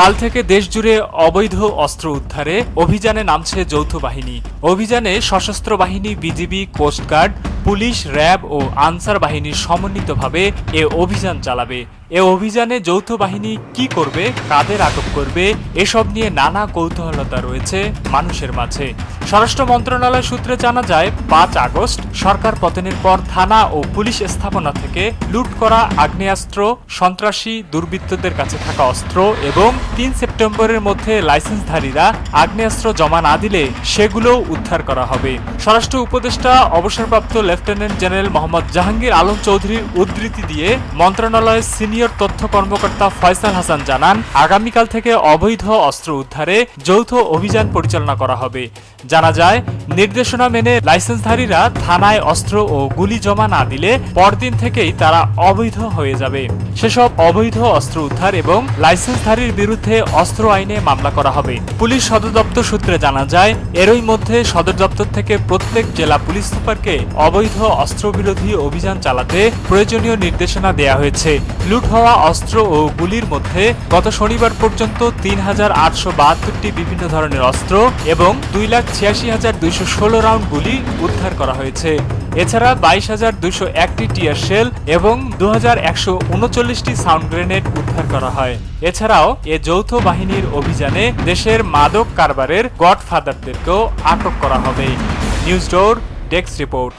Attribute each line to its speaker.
Speaker 1: কাল থেকে দেশজুড়ে অবৈধ অস্ত্র উদ্ধারে অভিযানে নামছে যৌথ বাহিনী। অভিযানে সশস্ত্র বাহিনী, BGB, coast guard, police, RAB ও আনসার বাহিনীর সমন্বিতভাবে এ অভিযান চালাবে। এ অভিযানে যৌথ বাহিনী কি করবে, কাদের আটক করবে, এসব নিয়ে নানা কৌতূহলতা রয়েছে মানুষের মাঝে। স্বরাষ্ট্র মন্ত্রণালয় সূত্রে জানা যায়, পাঁচ আগস্ট সরকার পতনের পর থানা ও পুলিশ স্থাপনা থেকে লুট করা আগ্নেয়াস্ত্র, সন্ত্রাসী, দুর্বৃত্তদের কাছে থাকা অস্ত্র এবং তিন সেপ্টেম্বরের মধ্যে লাইসেন্সধারীরা আগ্নেয়াস্ত্র জমা না দিলে সেগুলো উদ্ধার করা হবে। স্বরাষ্ট্র উপদেষ্টা, অবসরপ্রাপ্ত লেফটেন্যান্ট জেনারেল মোহাম্মদ জাহাঙ্গীর আলম চৌধুরীর উদ্ধৃতি দিয়ে মন্ত্রণালয়ের সিনিয়র তথ্য কর্মকর্তা ফয়সাল হাসান জানান, আগামীকাল থেকে অবৈধ অস্ত্র উদ্ধারে যৌথ অভিযান পরিচালনা করা হবে। জানা যায়, নির্দেশনা মেনে লাইসেন্সধারীরা থানায় অস্ত্র ও গুলি জমা না দিলে পরদিন থেকেই তারা অবৈধ হয়ে যাবে। সেসব অবৈধ অস্ত্র উদ্ধার এবং লাইসেন্সধারীর বিরুদ্ধে অস্ত্র আইনে মামলা করা হবে। পুলিশ সদর দপ্তর সূত্রে জানা যায়, এরই মধ্যে সদর দপ্তর থেকে প্রত্যেক জেলা পুলিশ সুপারকে অবৈধ অস্ত্র বিরোধী অভিযান চালাতে প্রয়োজনীয় নির্দেশনা দেয়া হয়েছে। লুট হওয়া অস্ত্র ও গুলির মধ্যে গত শনিবার পর্যন্ত তিন হাজার আটশো বাহাত্তরটি বিভিন্ন ধরনের অস্ত্র এবং দুই লাখ ছিয়াশি হাজার দুইশো ষোলো রাউন্ড গুলি উদ্ধার করা হয়েছে। এছাড়া বাইশ হাজার দুইশো একটি টিয়ার শেল এবং দু হাজার একশো উনচল্লিশটি সাউন্ড গ্রেনেড উদ্ধার করা হয়। এছাড়াও এ যৌথ বাহিনীর অভিযানে দেশের মাদক কারবারের গডফাদারদেরকেও আটক করা হবে। News door desk report.